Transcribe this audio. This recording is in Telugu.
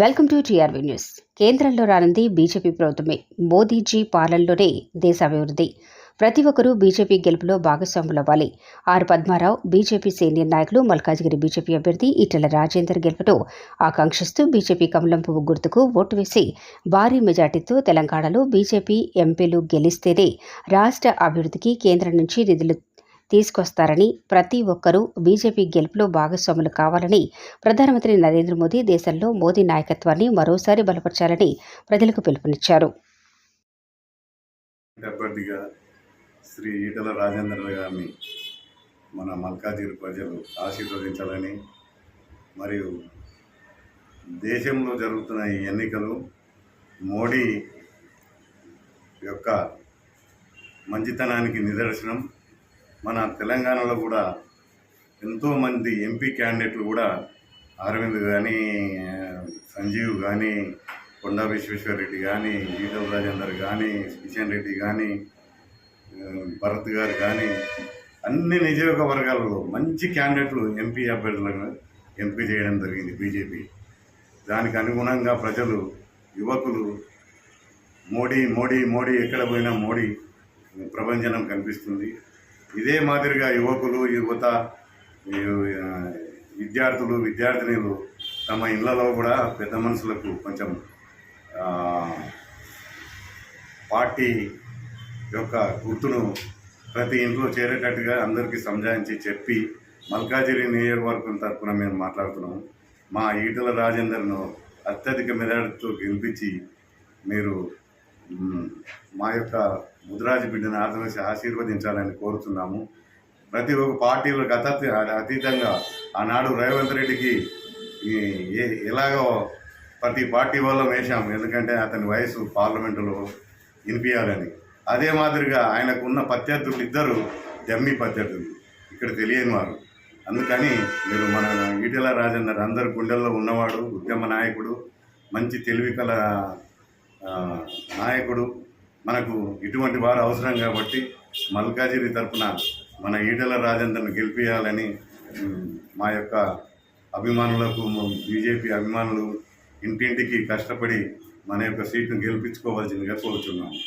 Welcome to TRV news. కేంద్రంలో రానుంది బీజేపీ ప్రభుత్వమే. మోదీజీ పాలనలోనే దేశ అభివృద్ధి ప్రతి ఒక్కరూ బీజేపీ గెలుపులో భాగస్వాములవ్వాలి. ఆర్ పద్మారావు బీజేపీ సీనియర్ నాయకులు మల్కాజిగిరి బీజేపీ అభ్యర్థి ఈటెల రాజేందర్ గెలుపును ఆకాంక్షిస్తూ బీజేపీ కమలం పువ్వు గుర్తుకు ఓటు వేసి భారీ మెజార్టీతో తెలంగాణలో బీజేపీ ఎంపీలు గెలిస్తేనే రాష్ట్ర అభివృద్ధికి కేంద్రం నుంచి నిధులు తీసుకొస్తారని ప్రతి ఒక్కరూ బీజేపీ గెలుపులో భాగస్వాములు కావాలని ప్రధానమంత్రి నరేంద్ర మోదీ దేశంలో మోదీ నాయకత్వాన్ని మరోసారి బలపరచాలని ప్రజలకు పిలుపునిచ్చారు. శ్రీ ఈటల రాజేంద్ర గారిని మన మల్కాజిగిరి ప్రజలు ఆశీర్వదించాలని మరియు దేశంలో జరుగుతున్న ఈ ఎన్నికలు మోడీ యొక్క మంచితనానికి నిదర్శనం. మన తెలంగాణలో కూడా ఎంతోమంది ఎంపీ క్యాండిడేట్లు కూడా అరవింద్ కానీ సంజీవ్ కానీ కొండా విశ్వేశ్వరరెడ్డి కానీ ఈటల రాజేందర్ కానీ కిషన్ రెడ్డి కానీ భరత్ గారు కానీ అన్ని నియోజకవర్గాలలో మంచి క్యాండిడేట్లు ఎంపీ అభ్యర్థులను ఎంపీ చేయడం జరిగింది బీజేపీ. దానికి అనుగుణంగా ప్రజలు యువకులు మోడీ మోడీ మోడీ ఎక్కడ పోయినా మోడీ ప్రభంజనం కనిపిస్తుంది. ఇదే మాదిరిగా యువకులు యువత విద్యార్థులు విద్యార్థినిలు తమ ఇళ్ళలో కూడా పెద్ద మనుషులకు కొంచెం పార్టీ యొక్క గుర్తును ప్రతి ఇంట్లో చేరేటట్టుగా అందరికీ సంజాయించి చెప్పి మల్కాజిరి నియోజకవర్గం తరఫున మేము మాట్లాడుతున్నాము. మా ఈటల రాజేందర్ను అత్యధిక మెజార్టీతో గెలిపించి మీరు మా యొక్క ముద్రాజు బిడ్డను ఆదరించి ఆశీర్వదించాలని కోరుతున్నాము. ప్రతి ఒక్క పార్టీలకు గత అతీతంగా ఆనాడు రేవంత్ రెడ్డికి ఈ ఏ ఎలాగో ప్రతి పార్టీ వల్ల వేశాం. ఎందుకంటే అతని వయసు పార్లమెంటులో వినిపించాలని అదే మాదిరిగా ఆయనకు ఉన్న ప్రత్యర్థులు ఇద్దరు జమ్మి ప్రత్యర్థులు. ఇక్కడ తెలియని వారు. అందుకని మీరు మన ఈటెల రాజేందర్ అందరి గుండెల్లో ఉన్నవాడు ఉద్యమ నాయకుడు మంచి తెలివి కల నాయకుడు మనకు ఇటువంటి వారు అవసరం కాబట్టి మల్కాజిరి తరఫున మన ఈటల రాజేంద్రను గెలిపించాలని మా యొక్క అభిమానులకు బీజేపీ అభిమానులు ఇంటింటికి కష్టపడి మన యొక్క సీటును గెలిపించుకోవాల్సిందిగా కోరుతున్నాము